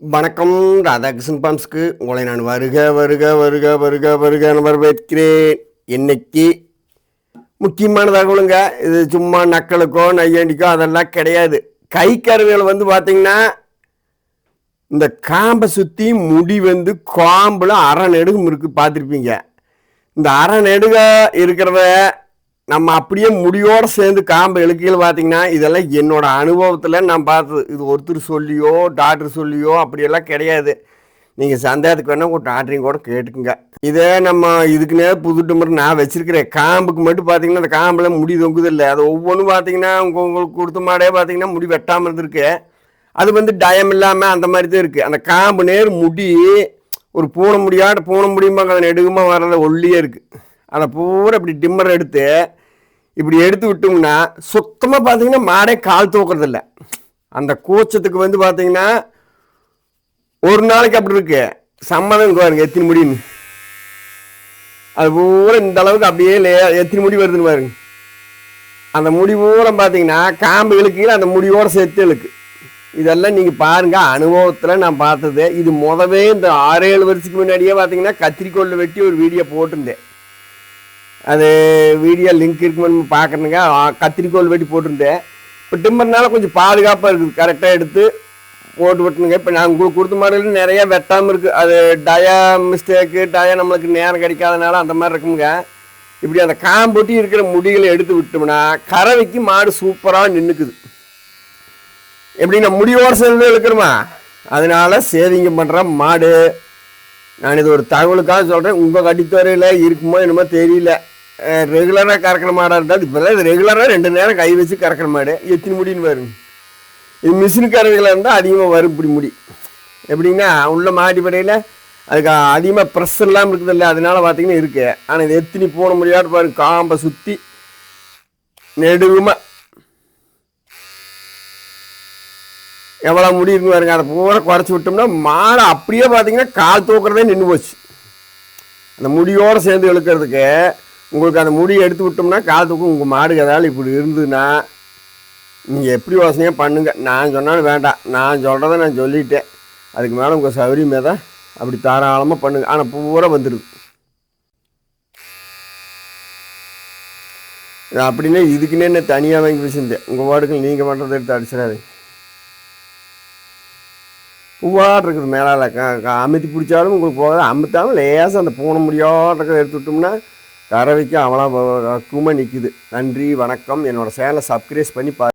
வணக்கம் ராதாகிருஷ்ணன் பம்ஸ்க்கு உங்களை நான் வருக வருக வருக வருக வருக வரவேற்கிறேன். இன்னைக்கு முக்கியமான தகவலுங்க இது சும்மா நக்கலுக்கோ நையாண்டிக்கோ அதெல்லாம் கிடையாது. கை கருவிகள் வந்து பார்த்தீங்கன்னா இந்த காம்பை சுற்றி முடி வந்து காம்பில் அரை நெடுகும் இருக்குது பார்த்துருப்பீங்க. இந்த அரை நெடுக இருக்கிறத நம்ம அப்படியே முடியோடு சேர்ந்து காம்பை இழுக்கையில் பார்த்தீங்கன்னா இதெல்லாம் என்னோட அனுபவத்தில் நான் பார்த்தது. இது ஒருத்தர் சொல்லியோ டாக்டர் சொல்லியோ அப்படியெல்லாம் கிடையாது. நீங்கள் சந்தேகத்துக்கு வேணால் உங்கள் டாக்டரையும் கூட கேட்டுக்குங்க. இதே நம்ம இதுக்குன்னே புது டம்பர் நான் வச்சுருக்கிறேன். காம்புக்கு மட்டும் பார்த்தீங்கன்னா அந்த காம்பில் முடி தொங்குது இல்லை. அது ஒவ்வொன்றும் பார்த்தீங்கன்னா உங்கள் உங்களுக்கு கொடுத்த மாடே பார்த்தீங்கன்னா முடி வெட்டாமல் இருந்திருக்கு. அது வந்து டயம் இல்லாமல் அந்த மாதிரி தான் இருக்குது அந்த காம்பு நேர் முடி ஒரு பூனை முடியாட்ட பூனை முடியுமா அதை நெடுகுமா வர்றத ஒல்லியே இருக்குது அதை பூரா இப்படி டிம்மர் எடுத்து இப்படி எடுத்து விட்டோம்னா சுத்தமாக பார்த்தீங்கன்னா மாடே கால் தூக்குறதில்ல அந்த கூச்சத்துக்கு வந்து பார்த்தீங்கன்னா ஒரு நாளைக்கு அப்படி இருக்கு. சம்மதம் பாருங்க எத்தனை முடின்னு. அது பூரா இந்த அளவுக்கு அப்படியே லே- எத்தனை முடி வருதுன்னு பாருங்க. அந்த முடி பூரா பார்த்தீங்கன்னா காம்பு இழுக்கீங்க அந்த முடியோட சேர்த்து இழுக்கு. இதெல்லாம் நீங்கள் பாருங்க அனுபவத்தில் நான் பார்த்தது. இது முதவே இந்த ஆறு ஏழு வருஷத்துக்கு முன்னாடியே பார்த்தீங்கன்னா கத்திரிக்கோளில் வெட்டி ஒரு வீடியோ போட்டிருந்தேன். அது வீடியோ லிங்க் இருக்குன்னு பார்க்கணுங்க கத்திரிக்கோல் வெட்டி போட்டிருந்தேன். இப்போ டிம்பர்னால கொஞ்சம் பாதுகாப்பாக இருக்குது. கரெக்டாக எடுத்து போட்டு விட்டுனுங்க இப்போ நான் உங்களுக்கு கொடுத்த மாதிரி நிறைய வெட்டாமல் இருக்குது அது டயா மிஸ்டேக்கு டயா நம்மளுக்கு நேரம் கிடைக்காதனால அந்த மாதிரி இருக்குங்க. இப்படி அந்த காம்பொட்டி இருக்கிற முடிகளை எடுத்து விட்டோம்னா கறவைக்கு மாடு சூப்பராக நின்றுக்குது எப்படி நான் முடியோட சேர்ந்து இழுக்கிறோமா? அதனால் சேவிங்க பண்ணுற மாடு. நான் இது ஒரு தகவலுக்காக சொல்கிறேன் உங்கள் கட்டித்துறையில் இருக்குமோ என்னமோ தெரியல. ரெகுலராக கறக்கிற மாடாக இருந்தால் இப்போல்லாம் ரெகுலராக ரெண்டு நேரம் கை வச்சு கறக்கிற மாடு. எத்தனை முடின்னு வருங்க இது மிஷின் கறவைகளாக இருந்தால் அதிகமாக வரும் இப்படி முடி. எப்படின்னா உள்ள மாடி படையில் அதுக்கு அதிகமாக ப்ரெஸ் இல்லாமல் இருக்குது இல்லை அதனால பார்த்தீங்கன்னா இருக்கு. ஆனால் இது எத்தனை போன முடியாது பாருங்க காம்பை சுற்றி நெடுகுமா. எவ்வளோ முடி இருக்கு பாருங்க அதை பூரா குறைச்சி விட்டோம்னா மாடை அப்படியே பார்த்தீங்கன்னா கால் தூக்குறதே நின்று போச்சு. அந்த முடியோடு சேர்ந்து இழுக்கிறதுக்கு உங்களுக்கு அந்த முடியை எடுத்து விட்டோம்னா காலத்துக்கும் உங்கள் மாடு ஏதாவது இப்படி இருந்ததுன்னா நீங்கள் எப்படி யோசனையாக பண்ணுங்க. நான் சொன்னாலும் வேண்டாம். நான் சொல்கிறத நான் சொல்லிட்டேன். அதுக்கு மேலே உங்கள் சௌரியமே தான் அப்படி தாராளமாக பண்ணுங்கள் ஆனால் பூரா வந்துடுது அப்படின்னா அப்படின்னே இதுக்குன்னே என்ன தனியாக வாங்கி வச்சுருந்தேன். உங்கள் வார்டுகள் நீங்கள் பண்ணுறதை எடுத்து அடிச்சிடாதீங்க. பூவாட் இருக்குது மேலால். க அமுத்தி பிடிச்சாலும் உங்களுக்கு போகாது. அமுத்தாமல் லேசாக அந்த பூனை முடியாட்ட எடுத்து விட்டோம்னா கறவைக்கு அவ்வளோ பக்குவமாக நிற்குது நன்றி வணக்கம். என்னோடய சேனலை சப்ஸ்கிரைப் பண்ணி பா